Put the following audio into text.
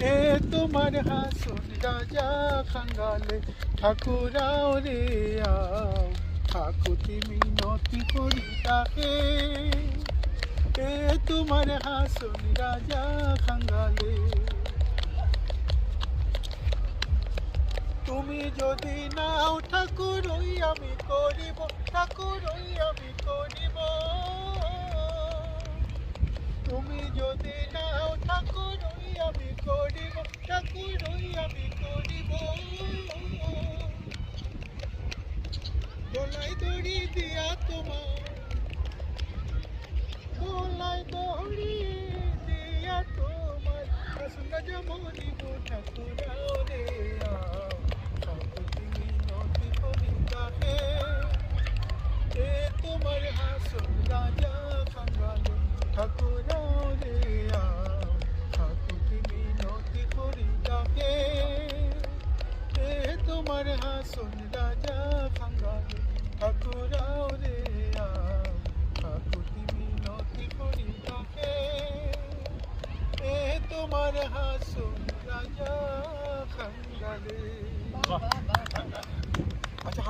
এ তোমার হাসন রাজা খাঙ্গালে। ঠাকুরাও রে, আও ঠাকুতি মিনতি করি ডাকে এ তোমার হাসন রাজা খাঙ্গালে। তুমি যদি নাও ঠাকুর আমি করিব। ঠাকুর আমি যদি নাও ঠাকুর, ওই আমি করিব, ঠাকুর, ওই আমি করিব। দোলাই দড়ি দিয়া তোমার দোলাই দড়ি দিয়া তোমার। রসনা জমনিব ঠাকুর রে তোমার হাসন রাজা খাঙ্গালে ঠাকুর রে আও ঠাকুর মিনতি করি ডাকে এ তোমার হাসন রাজা খাঙ্গালে। ঠাকুর রে আও ঠাকুর মিনতি করি ডাকে এ তোমার হাসন রাজা খাঙ্গালে আচ্ছা